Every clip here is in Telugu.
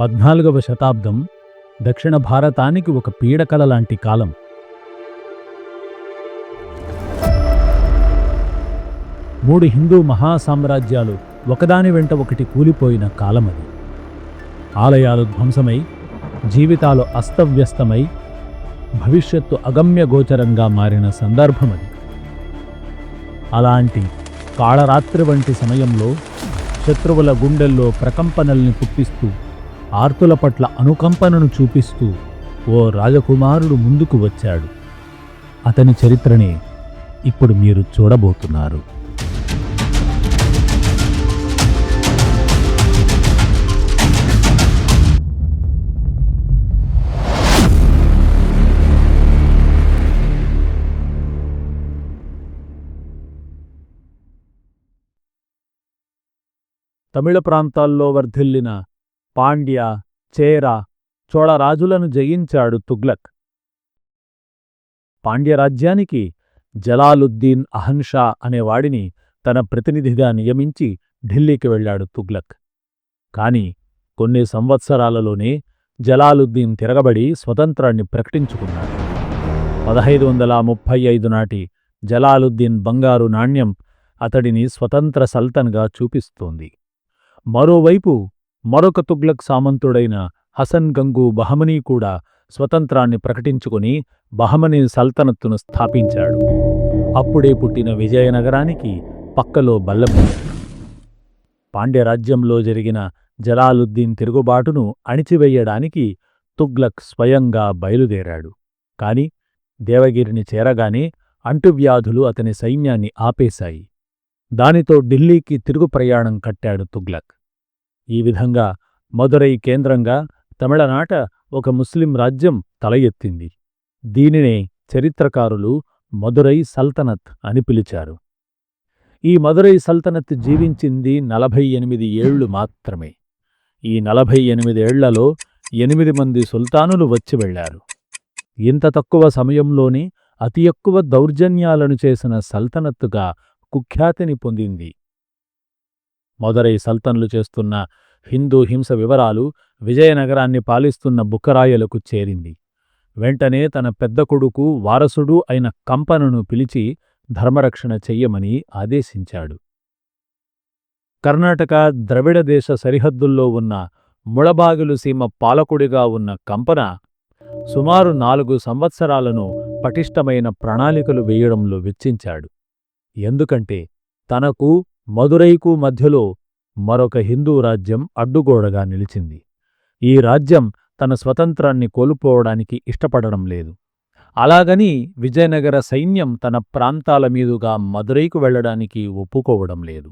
పద్నాలుగవ శతాబ్దం దక్షిణ భారతానికి ఒక పీడకల లాంటి కాలం. మూడు హిందూ మహాసామ్రాజ్యాలు ఒకదాని వెంట ఒకటి కూలిపోయిన కాలమది. ఆలయాలు ధ్వంసమై జీవితాలు అస్తవ్యస్తమై భవిష్యత్తు అగమ్య గోచరంగా మారిన సందర్భమది. అలాంటి కాళరాత్రి వంటి సమయంలో శత్రువుల గుండెల్లో ప్రకంపనల్ని పుట్టిస్తూ ఆర్తుల పట్ల అనుకంపనను చూపిస్తూ ఓ రాజకుమారుడు ముందుకు వచ్చాడు. అతని చరిత్రని ఇప్పుడు మీరు చూడబోతున్నారు. తమిళ ప్రాంతాల్లో వర్ధిల్లిన పాండ్య చేర చోళ రాజులను జయించాడు తుగ్లక్. పాండ్యరాజ్యానికి జలాలుద్దీన్ అహన్షా అనేవాడిని తన ప్రతినిధిగా నియమించి ఢిల్లీకి వెళ్ళాడు తుగ్లక్. కాని కొన్ని సంవత్సరాలలోనే జలాలుద్దీన్ తిరగబడి స్వతంత్రాన్ని ప్రకటించుకున్నాడు. పదహైదు వందల ముప్పై ఐదు నాటి జలాలుద్దీన్ బంగారు నాణ్యం అతడిని స్వతంత్ర సల్తన్గా చూపిస్తోంది. మరోవైపు మరొక తుగ్లక్ సామంతుడైన హసన్ గంగు బహమనీ కూడా స్వతంత్రాన్ని ప్రకటించుకుని బహమనీ సల్తనత్తును స్థాపించాడు. అప్పుడే పుట్టిన విజయనగరానికి పక్కలో బల్లము పాండ్యరాజ్యంలో జరిగిన జలాలుద్దీన్ తిరుగుబాటును అణిచివెయ్యడానికి తుగ్లక్ స్వయంగా బయలుదేరాడు. కాని దేవగిరిని చేరగానే అంటువ్యాధులు అతని సైన్యాన్ని ఆపేశాయి. దానితో ఢిల్లీకి తిరుగు ప్రయాణం కట్టాడు తుగ్లక్. ఈ విధంగా మదురై కేంద్రంగా తమిళనాట ఒక ముస్లిం రాజ్యం తల ఎత్తింది దీనినే చరిత్రకారులు మదురై సల్తనత్ అని పిలిచారు. ఈ మదురై సల్తనత్ జీవించింది నలభై ఎనిమిది ఏళ్ళు మాత్రమే. ఈ నలభై ఎనిమిదేళ్ళలో ఎనిమిది మంది సుల్తానులు వచ్చి వెళ్ళారు ఇంత తక్కువ సమయంలోనే అతి ఎక్కువ దౌర్జన్యాలను చేసిన సల్తనత్తుగా కుఖ్యాతిని పొందింది మదురై సల్తన్లు చేస్తున్న హిందూ హింస వివరాలు విజయనగరాన్ని పాలిస్తున్న బుక్కరాయలకు చేరింది. వెంటనే తన పెద్ద కొడుకు వారసుడు అయిన కంపనను పిలిచి ధర్మరక్షణ చెయ్యమని ఆదేశించాడు. కర్ణాటక ద్రవిడ దేశ సరిహద్దుల్లో ఉన్న ముళబాగిలు సీమ పాలకుడిగా ఉన్న కంపన సుమారు నాలుగు సంవత్సరాలను పటిష్టమైన ప్రణాళికలు వేయడంలో వెచ్చించాడు. ఎందుకంటే తనకు మదురైకు మధ్యలో మరొక హిందూ రాజ్యం అడ్డుగోడగా నిలిచింది. ఈ రాజ్యం తన స్వతంత్రాన్ని కోల్పోవడానికి ఇష్టపడడం లేదు. అలాగని విజయనగర సైన్యం తన ప్రాంతాల మీదుగా మదురైకు వెళ్ళడానికి ఒప్పుకోవడం లేదు.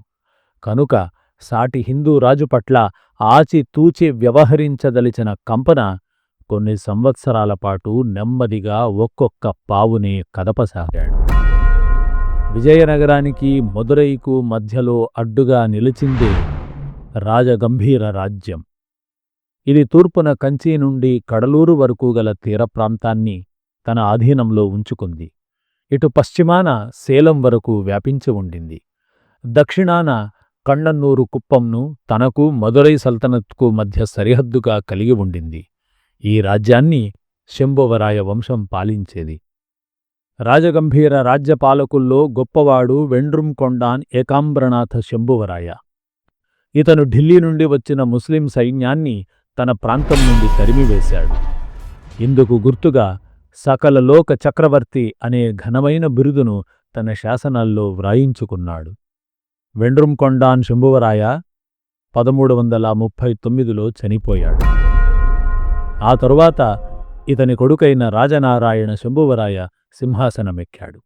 కనుక సాటి హిందూ రాజు పట్ల ఆచితూచి వ్యవహరించదలిచిన కంపన కొన్ని సంవత్సరాల పాటు నెమ్మదిగా ఒక్కొక్క పావునే కదపసాగాడు. విజయనగరానికి మదురైకు మధ్యలో అడ్డుగా నిలిచిందే రాజగంభీర రాజ్యం. ఇది తూర్పున కంచి నుండి కడలూరు వరకు గల తీర ప్రాంతాన్ని తన ఆధీనంలో ఉంచుకుంది. ఇటు పశ్చిమాన సేలం వరకు వ్యాపించి ఉండింది. దక్షిణాన కండన్నూరు కుప్పంను తనకు మదురై సల్తనత్కు మధ్య సరిహద్దుగా కలిగి ఉండింది. ఈ రాజ్యాన్ని శంభువరాయ వంశం పాలించేది. రాజగంభీర రాజ్యపాలకుల్లో గొప్పవాడు వెండ్రుంకొండాన్ ఏకాంబ్రనాథ శంభువరాయ. ఇతను ఢిల్లీ నుండి వచ్చిన ముస్లిం సైన్యాన్ని తన ప్రాంతం నుండి తరిమివేశాడు. ఇందుకు గుర్తుగా సకల లోక చక్రవర్తి అనే ఘనమైన బిరుదును తన శాసనాల్లో వ్రాయించుకున్నాడు. వెండ్రుంకొండాన్ శంభువరాయ పదమూడు వందల ముప్పై తొమ్మిదిలో చనిపోయాడు. ఆ తరువాత ఇతని కొడుకైన రాజనారాయణ శంభువరాయ సింహాసనమెక్కాడు.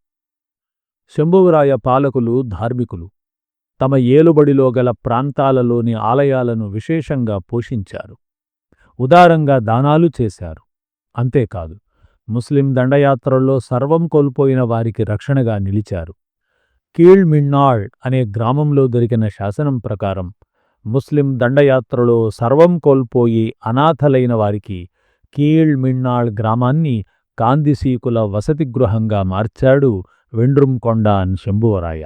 శంభువరాయ పాలకులు ధార్మికులు తమ ఏలుబడిలో గల ప్రాంతాలలోని ఆలయాలను విశేషంగా పోషించారు. ఉదారంగా దానాలు చేశారు. అంతేకాదు ముస్లిం దండయాత్రల్లో సర్వం కోల్పోయిన వారికి రక్షణగా నిలిచారు. కీళ్మిన్నాళ్ అనే గ్రామంలో దొరికిన శాసనం ప్రకారం ముస్లిం దండయాత్రలో సర్వం కోల్పోయి అనాథలైన వారికి కీళ్మిన్నాళ్ గ్రామాన్ని కాందిశీకుల వసతి గృహంగా మార్చాడు వెండ్రుంకొండాన్ శంభువరాయ.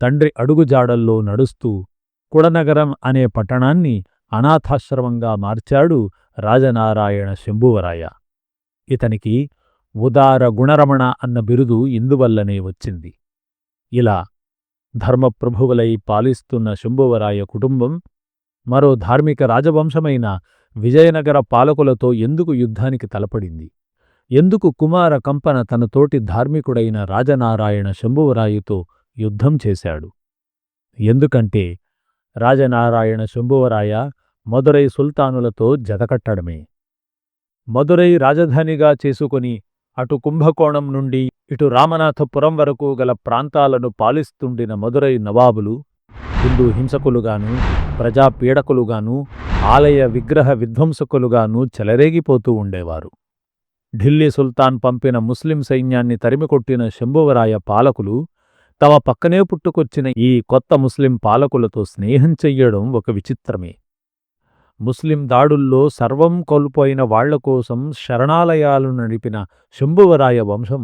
తండ్రి అడుగుజాడల్లో నడుస్తూ కుడనగరం అనే పట్టణాన్ని అనాథాశ్రమంగా మార్చాడు రాజనారాయణ శంభువరాయ. ఇతనికి ఉదార గుణరమణ అన్న బిరుదు ఇందువల్లనే వచ్చింది. ఇలా ధర్మప్రభువులై పాలిస్తున్న శంభువరాయ కుటుంబం మరో ధార్మిక రాజవంశమైన విజయనగర పాలకులతో ఎందుకు యుద్ధానికి తలపడింది? ఎందుకు కుమార కంపన తన తోటి ధార్మికుడైన రాజనారాయణ శంభువరాయుతో యుద్ధం చేశాడు? ఎందుకంటే రాజనారాయణ శంభువరాయ మదురై సుల్తానులతో జతకట్టడమే. మదురై రాజధానిగా చేసుకుని అటు కుంభకోణం నుండి ఇటు రామనాథపురం వరకు గల ప్రాంతాలను పాలిస్తుండిన మదురై నవాబులు హిందూ హింసకులుగాను ప్రజాపీడకులుగాను ఆలయ విగ్రహ విధ్వంసకులుగాను చెలరేగిపోతూ ఉండేవారు. ఢిల్లీ సుల్తాన్ పంపిన ముస్లిం సైన్యాన్ని తరిమికొట్టిన శంభువరాయ పాలకులు తమ పక్కనే పుట్టుకొచ్చిన ఈ కొత్త ముస్లిం పాలకులతో స్నేహం చెయ్యడం ఒక విచిత్రమే. ముస్లిం దాడుల్లో సర్వం కోల్పోయిన వాళ్ళ కోసం శరణాలయాలు నడిపిన శంభువరాయ వంశం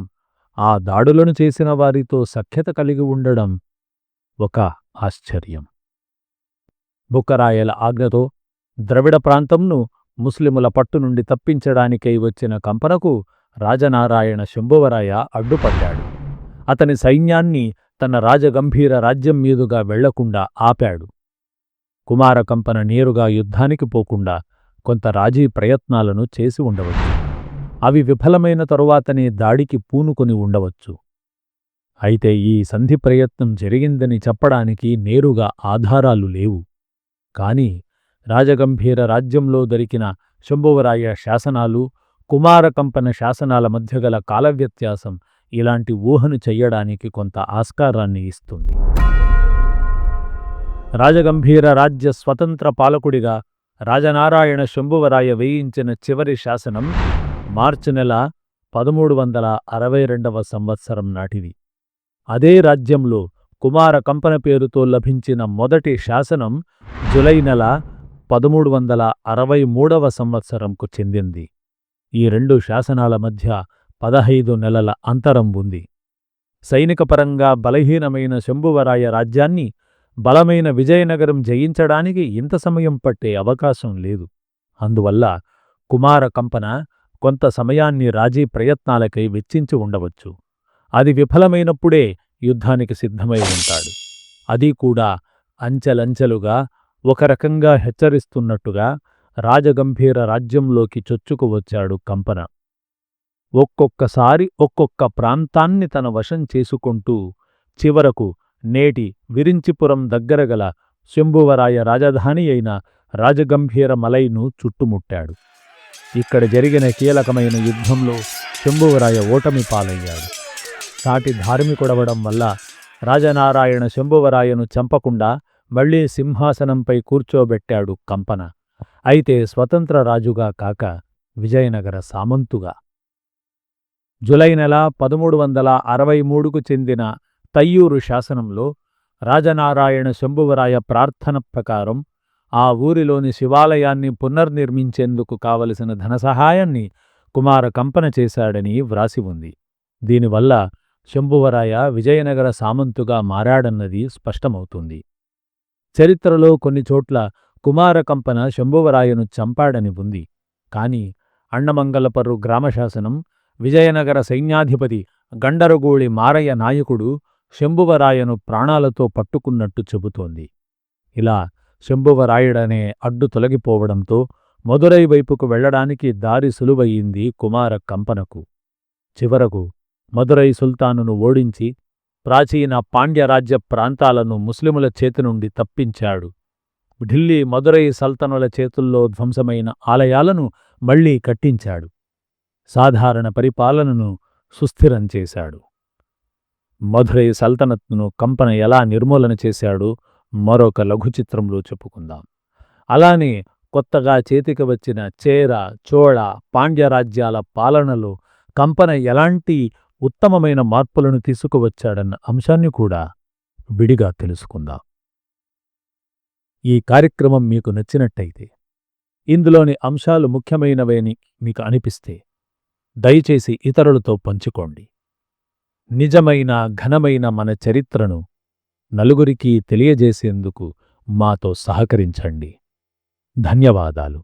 ఆ దాడులను చేసిన వారితో సఖ్యత కలిగి ఉండడం ఒక ఆశ్చర్యం. బుక్కరాయల ఆజ్ఞతో ద్రవిడ ప్రాంతంను ముస్లిముల పట్టు నుండి తప్పించడానికై వచ్చిన కంపనకు రాజనారాయణ శంభువరాయ అడ్డుపడ్డాడు. అతని సైన్యాన్ని తన రాజగంభీర రాజ్యం మీదుగా వెళ్ళకుండా ఆపాడు. కుమారకంపన నేరుగా యుద్ధానికి పోకుండా కొంత రాజీ ప్రయత్నాలను చేసి ఉండవచ్చు. అవి విఫలమైన తరువాతనే దాడికి పూనుకొని ఉండవచ్చు. అయితే ఈ సంధి ప్రయత్నం జరిగిందని చెప్పడానికి నేరుగా ఆధారాలు లేవు. కాని రాజగంభీర రాజ్యంలో దొరికిన శంభువరాయ శాసనాలు కుమారకంపన శాసనాల మధ్య గల కాలవ్యత్యాసం ఇలాంటి ఊహను చెయ్యడానికి కొంత ఆస్కారాన్ని ఇస్తుంది. రాజగంభీర రాజ్య స్వతంత్ర పాలకుడిగా రాజనారాయణ శంభువరాయ వేయించిన చివరి శాసనం మార్చి నెల పదమూడు వందల అరవై రెండవ సంవత్సరం నాటిది. అదే రాజ్యంలో కుమార కంపన పేరుతో లభించిన మొదటి శాసనం జులై నెల పదమూడు వందల అరవై మూడవ సంవత్సరంకు చెందింది. ఈ రెండు శాసనాల మధ్య పదహైదు నెలల అంతరం ఉంది. సైనికపరంగా బలహీనమైన శంభువరాయ రాజ్యాన్ని బలమైన విజయనగరం జయించడానికి ఇంత సమయం పట్టే అవకాశం లేదు. అందువల్ల కుమార కంపన కొంత సమయాన్ని రాజీ ప్రయత్నాలకై వెచ్చించి ఉండవచ్చు. అది విఫలమైనప్పుడే యుద్ధానికి సిద్ధమై ఉంటాడు. అది కూడా అంచెలంచెలుగా ఒక రకంగా హెచ్చరిస్తున్నట్టుగా రాజగంభీర రాజ్యంలోకి చొచ్చుకు వచ్చాడు కంపన. ఒక్కొక్కసారి ఒక్కొక్క ప్రాంతాన్ని తన వశం చేసుకుంటూ చివరకు నేటి విరించిపురం దగ్గరగల శంభువరాయ రాజధాని అయిన రాజగంభీర మలైను చుట్టుముట్టాడు. ఇక్కడ జరిగిన కీలకమైన యుద్ధంలో శంభువరాయ ఓటమి పాలయ్యాడు. సాటి ధార్మికుడవడం వల్ల రాజనారాయణ శంభువరాయను చంపకుండా మళ్ళీ సింహాసనంపై కూర్చోబెట్టాడు కంపన. అయితే స్వతంత్ర రాజుగా కాక విజయనగర సామంతుగా. జులై నెల పదమూడు వందల అరవై మూడుకు చెందిన తయ్యూరు శాసనంలో రాజనారాయణ శంభువరాయ ప్రార్థన ప్రకారం ఆ ఊరిలోని శివాలయాన్ని పునర్నిర్మించేందుకు కావలసిన ధనసహాయాన్ని కుమార కంపన చేశాడని వ్రాసి ఉంది. దీనివల్ల శంభువరాయ విజయనగర సామంతుగా మారాడన్నది స్పష్టమవుతుంది. చరిత్రలో కొన్ని చోట్ల కుమారకంపన శంభువరాయను చంపాడని ఉంది. కాని అన్నమంగళపర్రు గ్రామశాసనం విజయనగర సైన్యాధిపతి గండరగూళి మారయ్య నాయకుడు శంభువరాయను ప్రాణాలతో పట్టుకున్నట్టు చెబుతోంది. ఇలా శంభువరాయుడనే అడ్డు తొలగిపోవడంతో మదురై వైపుకు వెళ్ళడానికి దారి సులువయింది కుమార కంపనకు. చివరకు మదురై సుల్తానును ఓడించి ప్రాచీన పాండ్యరాజ్య ప్రాంతాలను ముస్లిముల చేతి నుండి తప్పించాడు. ఢిల్లీ మదురై సల్తనుల చేతుల్లో ధ్వంసమైన ఆలయాలను మళ్ళీ కట్టించాడు. సాధారణ పరిపాలనను సుస్థిరం చేశాడు. మధురై సల్తనత్ను కంపన ఎలా నిర్మూలన చేశాడో మరొక లఘుచిత్రంలో చెప్పుకుందాం. అలానే కొత్తగా చేతికి వచ్చిన చేర చోళ పాండ్యరాజ్యాల పాలనలో కంపన ఎలాంటి ఉత్తమమైన మార్పులను తీసుకువచ్చాడన్న అంశాన్ని కూడా విడిగా తెలుసుకుందాం. ఈ కార్యక్రమం మీకు నచ్చినట్టయితే ఇందులోని అంశాలు ముఖ్యమైనవేని మీకు అనిపిస్తే దయచేసి ఇతరులతో పంచుకోండి. నిజమైన ఘనమైన మన చరిత్రను నలుగురికి తెలియజేసేందుకు మాతో సహకరించండి. ధన్యవాదాలు.